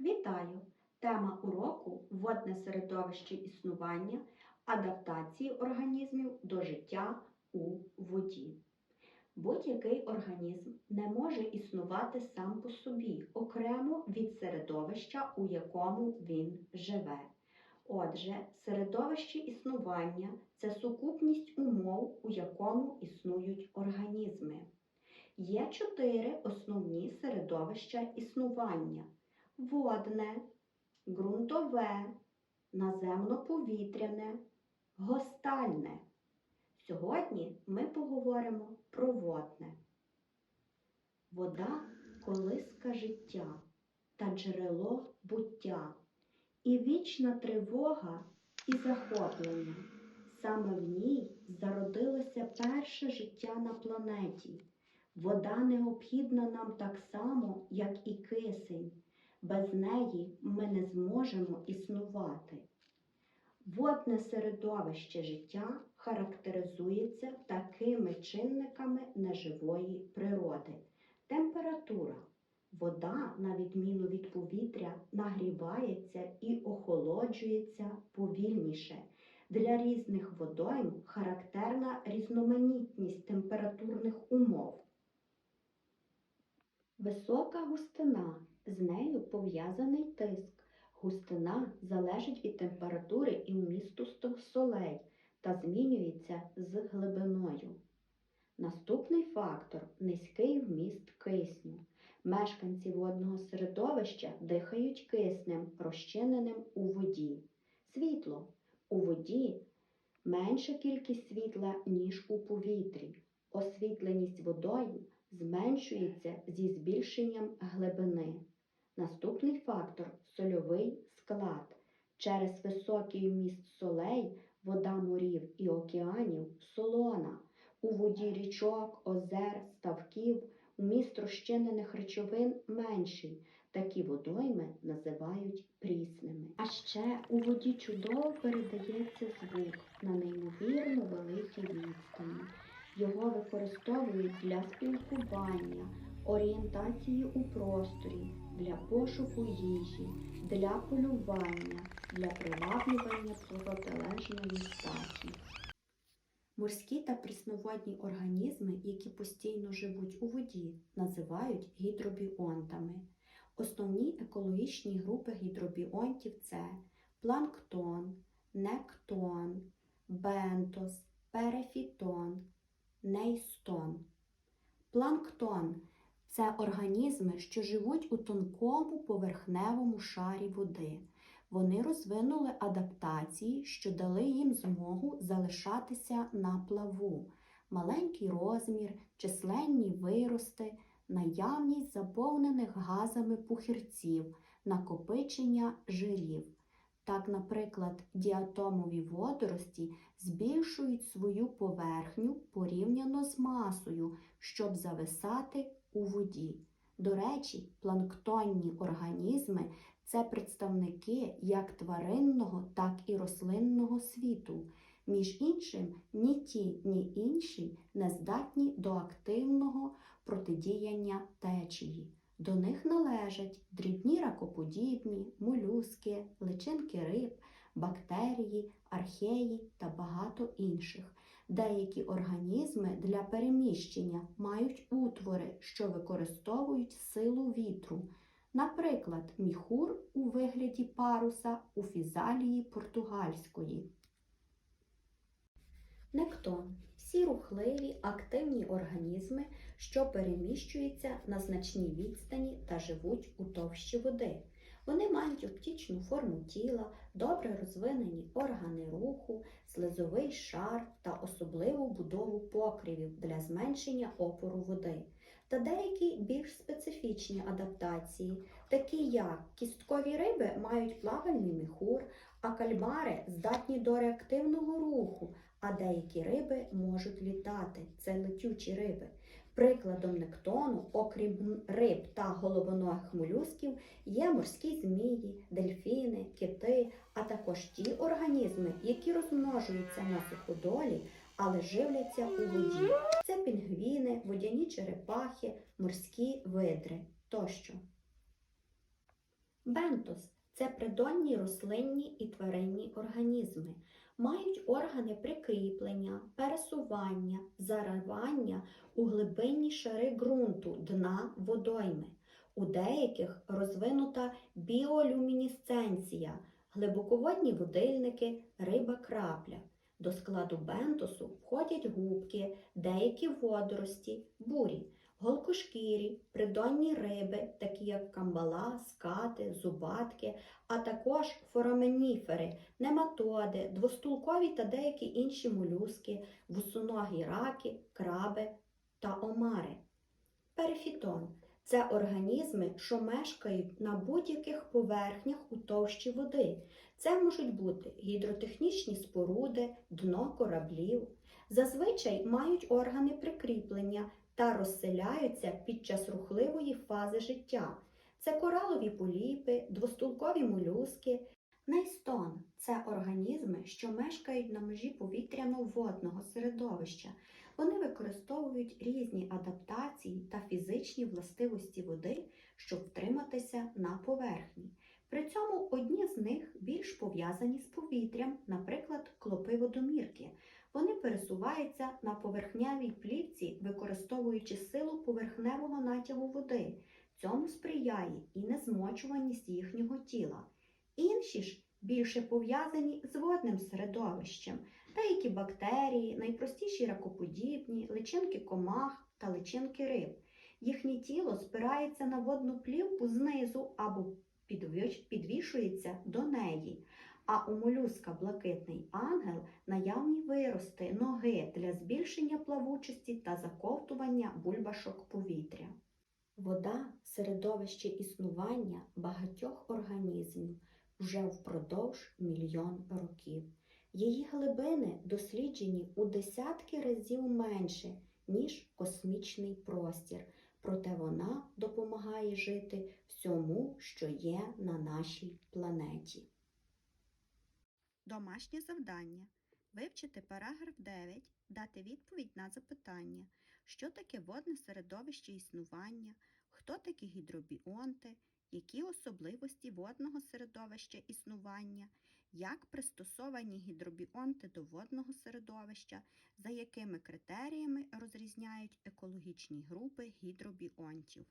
Вітаю! Тема уроку водне середовище існування, адаптації організмів до життя у воді. Будь-який організм не може існувати сам по собі, окремо від середовища, у якому він живе. Отже, середовище існування це сукупність умов, у якому існують організми. Є чотири основні середовища існування: водне, ґрунтове, наземно-повітряне, гостальне. Сьогодні ми поговоримо про водне. Вода колиска життя та джерело буття, і вічна тривога і захоплення. Саме в ній зародилося перше життя на планеті. Вода необхідна нам так само, як і кисень. Без неї ми не зможемо існувати. Водне середовище життя характеризується такими чинниками неживої природи. Температура. Вода, на відміну від повітря, нагрівається і охолоджується повільніше. Для різних водойм характерна різноманітність температурних умов. Висока густина. З нею пов'язаний тиск. Густина залежить від температури і вмісту солей та змінюється з глибиною. Наступний фактор низький вміст кисню. Мешканці водного середовища дихають киснем, розчиненим у воді. Світло. У воді менша кількість світла, ніж у повітрі. Освітленість водою зменшується зі збільшенням глибини. Наступний фактор сольовий склад. Через високий вміст солей вода морів і океанів солона. У воді річок, озер, ставків вміст розчинених речовин менший. Такі водойми називають прісними. А ще у воді чудово передається звук на неймовірно великій відстані. Його використовують для спілкування, орієнтації у просторі, для пошуку їжі, для полювання, для приваблювання протилежної статі. Морські та прісноводні організми, які постійно живуть у воді, називають гідробіонтами. Основні екологічні групи гідробіонтів це планктон, нектон, бентос, перефітон, нейстон. Планктон це організми, що живуть у тонкому поверхневому шарі води. Вони розвинули адаптації, що дали їм змогу залишатися на плаву, маленький розмір, численні вирости, наявність заповнених газами пухирців, накопичення жирів. Так, наприклад, діатомові водорості збільшують свою поверхню порівняно з масою, щоб зависати у воді. До речі, планктонні організми це представники як тваринного, так і рослинного світу. Між іншим, ні ті, ні інші не здатні до активного протидіяння течії. До них належать дрібні ракоподібні, молюски, личинки риб, бактерії, археї та багато інших. Деякі організми для переміщення мають утвори, що використовують силу вітру. Наприклад, міхур у вигляді паруса у фізалії португальської. Нектон всі рухливі, активні організми, що переміщуються на значній відстані та живуть у товщі води. Вони мають оптічну форму тіла, добре розвинені органи руху, слизовий шар та особливу будову покривів для зменшення опору води. Та деякі більш специфічні адаптації, такі як кісткові риби мають плавальний міхур, а кальмари здатні до реактивного руху, а деякі риби можуть літати. Це летючі риби. Прикладом нектону, окрім риб та головоногих молюсків, є морські змії, дельфіни, кити, а також ті організми, які розмножуються на суходолі, але живляться у воді. Це пінгвіни, водяні черепахи, морські видри тощо. Бентос це придонні рослинні і тваринні організми. Мають органи прикріплення, пересування, заривання у глибинні шари ґрунту дна водойми. У деяких розвинута біолюмінесценція, глибоководні водильники, риба крапля. До складу бентосу входять губки, деякі водорості, бурі, голкошкірі, придонні риби, такі як камбала, скати, зубатки, а також фораменіфери, нематоди, двостулкові та деякі інші молюски, вусоногі раки, краби та омари. Перифітон це організми, що мешкають на будь-яких поверхнях у товщі води. Це можуть бути гідротехнічні споруди, дно кораблів. Зазвичай мають органи прикріплення та розселяються під час рухливої фази життя. Це коралові поліпи, двостулкові молюски. Нейстон це організми, що мешкають на межі повітряно-водного середовища. Вони використовують різні адаптації та фізичні властивості води, щоб втриматися на поверхні. При цьому одні з них більш пов'язані з повітрям, наприклад, клопи водомірки. Вони пересуваються на поверхневій плівці, використовуючи силу поверхневого натягу води. Цьому сприяє і незмочуваність їхнього тіла. Інші ж більше пов'язані з водним середовищем, деякі бактерії, найпростіші ракоподібні, личинки комах та личинки риб. Їхнє тіло спирається на водну плівку знизу або підвішується до неї. А у молюска блакитний ангел наявні вирости ноги для збільшення плавучості та заковтування бульбашок повітря. Вода середовище існування багатьох організмів вже впродовж мільйон років. Її глибини досліджені у десятки разів менше, ніж космічний простір, проте вона допомагає жити всьому, що є на нашій планеті. Домашнє завдання. Вивчити параграф 9, дати відповідь на запитання, що таке водне середовище існування, хто такі гідробіонти, які особливості водного середовища існування, як пристосовані гідробіонти до водного середовища, за якими критеріями розрізняють екологічні групи гідробіонтів.